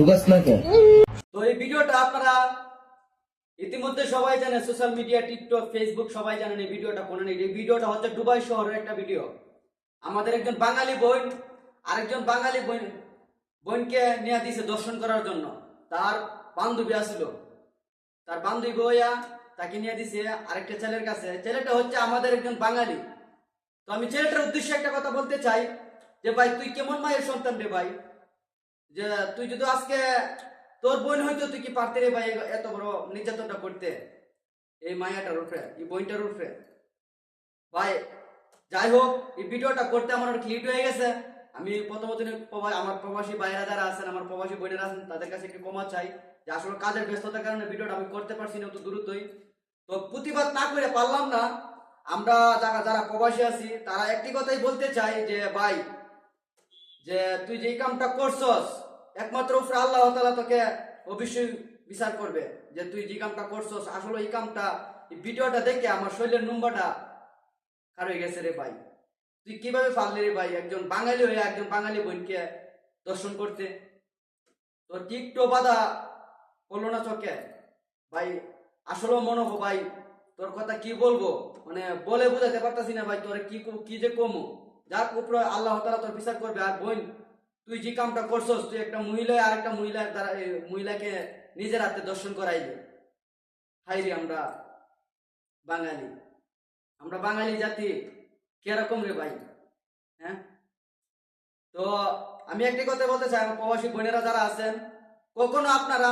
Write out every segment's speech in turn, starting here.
ঢুকাস না কেন? তো এই ভিডিওটা আপনারা ইতিমধ্যে সবাই জানে সোশ্যাল মিডিয়া টিকটক ফেসবুক সবাই জানেন এই ভিডিওটা কোনো নেই। এই ভিডিওটা হচ্ছে দুবাই শহরের একটা ভিডিও আমাদের একজন বাঙালি বোন, আরেকজন বাঙালি বোন, বোনকে নিয়ে দিয়েছে দর্শন করার জন্য। তার বান্ধবী আসলো। তার বান্ধবী বইয়া তাকে নিয়ে দিছে আরেকটা ছেলের কাছে। ছেলেটা হচ্ছে আমাদের একজন বাঙালি। তো আমি ছেলেটার উদ্দেশ্যে একটা কথা বলতে চাই যে, ভাই, তুই কেমন মায়ের সন্তান রে ভাই? যে তুই যদি আজকে তোর বোন হয়তো তুই কি পারতে রে ভাই এত বড় নির্যাতনটা করতে? এই মায়াটার উপরে, এই বোনটার উপরে। ভাই, যাই হোক, এই ভিডিওটা করতে আমার ক্লিট হয়ে গেছে। আমি প্রথমত আমার প্রবাসী ভাইরা যারা আছেন, আমার প্রবাসী বোনেরা আছেন, তাদের কাছে একটু ক্ষমা চাই। যে আসলে কাজের ব্যস্ততার কারণে ভিডিওটা আমি করতে পারছি না অত দ্রুতই। তো প্রতিবাদ না করে পারলাম না। আমরা যারা যারা প্রবাসী আছি, তারা একটি কথাই বলতে চাই যে, ভাই যে তুই যে কামটা করছস, একমাত্র উপরে আল্লাহ তালা তোকে অবশ্যই বিচার করবে যে তুই যে কামটা করছস, আসলে এই কামটা ভিডিওটা দেখে আমার শরীরের নম্বরটা খার হয়ে গেছে রে ভাই? তুই কীভাবে পারলি রে ভাই একজন বাঙালি হয়ে একজন বাঙালি বোনকে দর্শন করতে? তো টিকটো বাধা বলল না চোখে? ভাই আসলে মনে হো ভাই, তোর কথা কি বলব? মানে বলে বোঝাতে পারতাছি না ভাই, তোর কো- কি যে কমো? যার উপরে আল্লাহ তালা তোর বিচার করবে। আর বোন, তুই যে কামটা করছস, তুই একটা মহিলা আর একটা মহিলার দ্বারা মহিলাকে নিজের হাতে দর্শন করাইবে। হাই রে আমরা বাঙালি। আমরা বাঙালি জাতি, কীরকম রে ভাই? হ্যাঁ? তো আমি একটি কথা বলতে চাই প্রবাসী বোনেরা যারা আছেন, কখনো আপনারা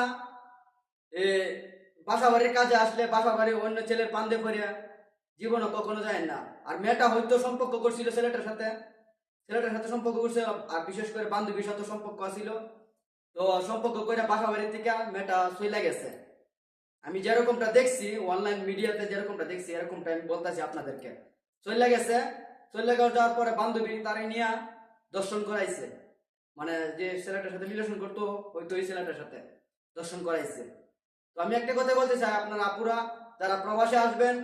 এ বাসা বাড়ির কাজে আসলে বাসা বাড়ি অন্য ছেলের পান্দে করে জীবনও কখনো যায় না। আর মেয়েটা হয়তো সম্পর্ক করছিল ছেলেটার সাথে। ছেলেটার সাথে সম্পর্ক করছে, আর বিশেষ করে বান্ধবীর সাথে সম্পর্ক আছিল। তো সম্পর্ক করে বাসা বাড়ির থেকে মেয়েটা চলে গেছে। আমি যেরকমটা দেখছি অনলাইন মিডিয়াতে যেরকমটা দেখছি এরকমটা আমি বলতেছি আপনাদেরকে। চলে গেছে চলে যাওয়ার পরে বান্ধবী তারে নিয়ে দর্শন করাইছে। মানে যে ছেলেটার সাথে রিলেশন করতো, হয়তো ওই ছেলেটার সাথে দর্শন করাইছে। তো আমি একটা কথা বলতে চাই আপনার আপুরা, যারা প্রবাসে আসবেন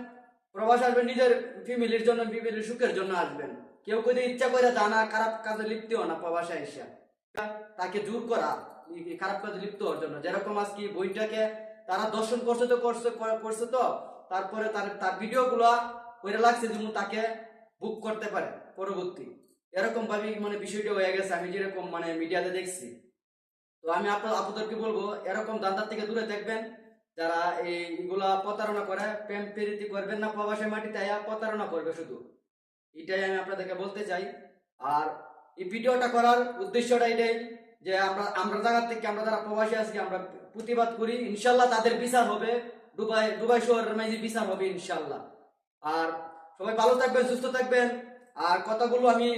প্রবাসে আসবেন, নিজের ফ্যামিলির জন্য, ফ্যামিলির সুখের জন্য আসবেন। কেউ যদি ইচ্ছা করে জানা খারাপ কাজে লিপ্ত হও না প্রবাসে এসে তাকে জোর করা খারাপ কাজে লিপ্ত হওয়ার জন্য। যেরকম আজকে বইটাকে তারা দর্শন করছে তো, করছে করছে তো, তারপরে তার তার ভিডিও গুলা করে লাগছে যেমন তাকে বুক করতে পারে পরবর্তী। এরকম ভাবে মানে বিষয়টা হয়ে গেছে, আমি যেরকম মানে মিডিয়াতে দেখছি। তো আমি আপনার আপনাদেরকে বলব, এরকম দান্দার থেকে দূরে থাকবেন। যারা এই এগুলা প্রতারণা করে, প্রেম প্রীতি করবেন না প্রবাসের মাটিতে আয়া প্রতারণা করবে শুধু। এটাই আমি আপনাদেরকে বলতে চাই। আর এই ভিডিওটা করার উদ্দেশ্যটা এটাই যে আমরা আমরা জায়গা থেকে আমরা যারা প্রবাসী আছি, আমরা প্রতিবাদ করি। ইনশাল্লাহ তাদের বিচার হবে। দুবাই দুবাই শহরের মাঝে বিচার হবে ইনশাল্লাহ। আর সবাই ভালো থাকবেন, সুস্থ থাকবেন। আর কথাগুলো আমি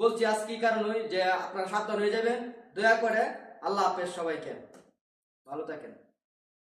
বলছি আজকে এই কারণে যে আপনারা সাবধান হয়ে যাবেন। দয়া করে আল্লাহ হাফেজ সবাইকে। ভালো থাকেন।